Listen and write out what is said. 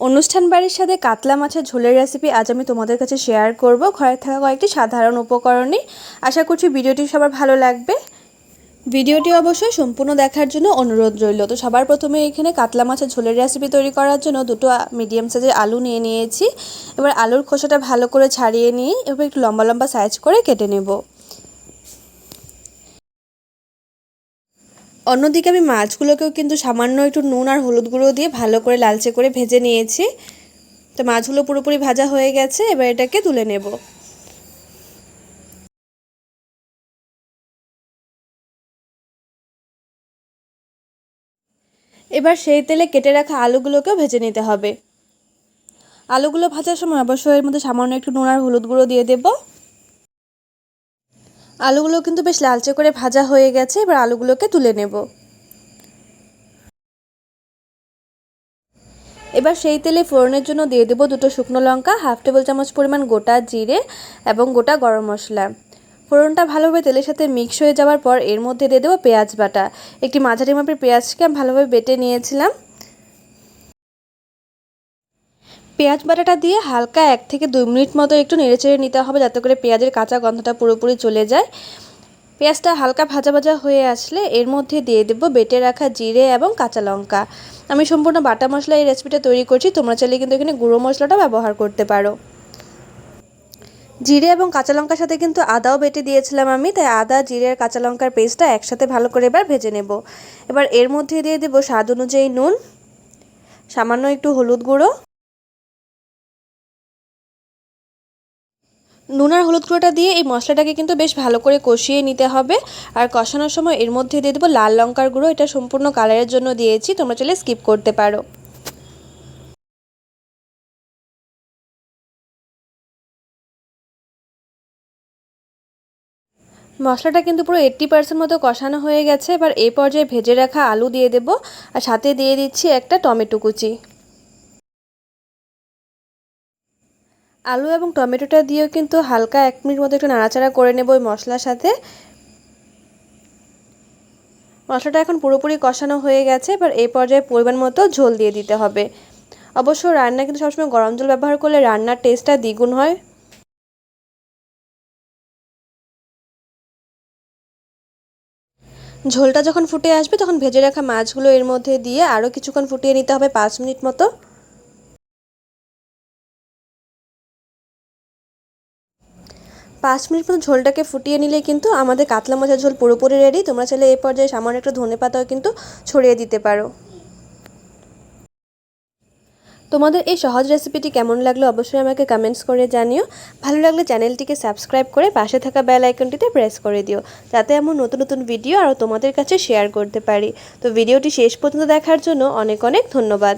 অনুষ্ঠান বাড়ির সাথে কাতলা মাছের ঝোলের রেসিপি আজ আমি তোমাদের কাছে শেয়ার করব। ঘরে থাকা কয়েকটি সাধারণ উপকরণে আশা করছি ভিডিওটি সবার ভালো লাগবে। ভিডিওটি অবশ্যই সম্পূর্ণ দেখার জন্য অনুরোধ রইল। তো সবার প্রথমে এখানে কাতলা মাছের ঝোলের রেসিপি তৈরি করার জন্য দুটো মিডিয়াম সাইজের আলু নিয়ে নিয়েছি। এবার আলুর খোসাটা ভালো করে ছাড়িয়ে নিয়ে এবার একটু লম্বা লম্বা সাইজ করে কেটে নেব। অন্যদিকে আমি মাছগুলোকেও কিন্তু সামান্য একটু নুন আর হলুদ গুঁড়ো দিয়ে ভালো করে লালচে করে ভেজে নিয়েছি। তো মাছগুলো পুরোপুরি ভাজা হয়ে গেছে, এবার এটাকে তুলে নেব। এবার সেই তেলে কেটে রাখা আলুগুলোকেও ভেজে নিতে হবে। আলুগুলো ভাজার সময় অবশ্যই এর মধ্যে সামান্য একটু নুন আর হলুদ গুঁড়ো দিয়ে দেবো। আলুগুলো কিন্তু বেশ লালচে করে ভাজা হয়ে গেছে, এবার আলুগুলোকে তুলে নেব। এবার সেই তেলে ফোড়নের জন্য দিয়ে দেবো দুটো শুকনো লঙ্কা, হাফ টেবিল চামচ পরিমাণ গোটা জিরে এবং গোটা গরম মশলা। ফোড়নটা ভালোভাবে তেলের সাথে মিক্স হয়ে যাওয়ার পর এর মধ্যে দিয়ে দেবো পেঁয়াজ বাটা। একটি মাঝারি মাপের পেঁয়াজকে আমি ভালোভাবে বেটে নিয়েছিলাম। পেঁয়াজ বাটাটা দিয়ে হালকা এক থেকে দুই মিনিট মতো একটু নেড়েচেড়ে নিতে হবে যাতে করে পেঁয়াজের কাঁচা গন্ধটা পুরোপুরি চলে যায়। পেঁয়াজটা হালকা ভাজা ভাজা হয়ে আসলে এর মধ্যে দিয়ে দেবো বেটে রাখা জিরে এবং কাঁচা লঙ্কা। আমি সম্পূর্ণ বাটা মশলা এই রেসিপিটা তৈরি করছি, তোমরা চাইলে কিন্তু এখানে গুঁড়ো মশলাটা ব্যবহার করতে পারো। জিরে এবং কাঁচা লঙ্কার সাথে কিন্তু আদাও বেটে দিয়েছিলাম আমি, তাই আদা, জিরে আর কাঁচা লঙ্কার পেস্টটা একসাথে ভালো করে এবার ভেজে নেব। এবার এর মধ্যে দিয়ে দেবো স্বাদ অনুযায়ী নুন, সামান্য একটু হলুদ গুঁড়ো। নুন আর হলুদ গুঁড়োটা দিয়ে এই মশলাটাকে কিন্তু বেশ ভালো করে কষিয়ে নিতে হবে। আর কষানোর সময় এর মধ্যে দিয়ে দেবো লাল লঙ্কার গুঁড়ো। এটা সম্পূর্ণ কালারের জন্য দিয়েছি। তোমরা চাইলে স্কিপ করতে পারো। মশলাটা কিন্তু পুরো এইট্টি পার্সেন্ট মতো কষানো হয়ে গেছে। এবার এই পর্যায়ে ভেজে রাখা আলু দিয়ে দেব। আর সাথে দিয়ে দিচ্ছি একটা টমেটো কুচি। আলু এবং টমেটোটা দিয়েও কিন্তু হালকা এক মিনিট মতো একটু নাড়াচাড়া করে নেব ওই মশলার সাথে। মশলাটা এখন পুরোপুরি কষানো হয়ে গেছে, এবার এই পর্যায়ে পরিমাণ মতো ঝোল দিয়ে দিতে হবে। অবশ্য রান্না কিন্তু সবসময় গরম জল ব্যবহার করলে রান্নার টেস্টটা দ্বিগুণ হয়। ঝোলটা যখন ফুটে আসবে তখন ভেজে রাখা মাছগুলো এর মধ্যে দিয়ে আরও কিছুক্ষণ ফুটিয়ে নিতে হবে পাঁচ মিনিট মতো। পাঁচ মিনিট মতো ঝোলটাকে ফুটিয়ে নিলে কিন্তু আমাদের কাতলা মাছের ঝোল পুরোপুরি রেডি তোমরা চাইলে এই পর্যায়ে সামান্য একটু ধনে পাতাও কিন্তু ছড়িয়ে দিতে পারো। তোমাদের এই সহজ রেসিপিটি কেমন লাগল অবশ্যই আমাকে কমেন্টস করে জানিও। ভালো লাগলে চ্যানেলটিকে সাবস্ক্রাইব করে পাশে থাকা বেল আইকনটিতে প্রেস করে দিও, যাতে এমন নতুন নতুন ভিডিও আরও তোমাদের কাছে শেয়ার করতে পারি। তো ভিডিওটি শেষ পর্যন্ত দেখার জন্য অনেক অনেক ধন্যবাদ।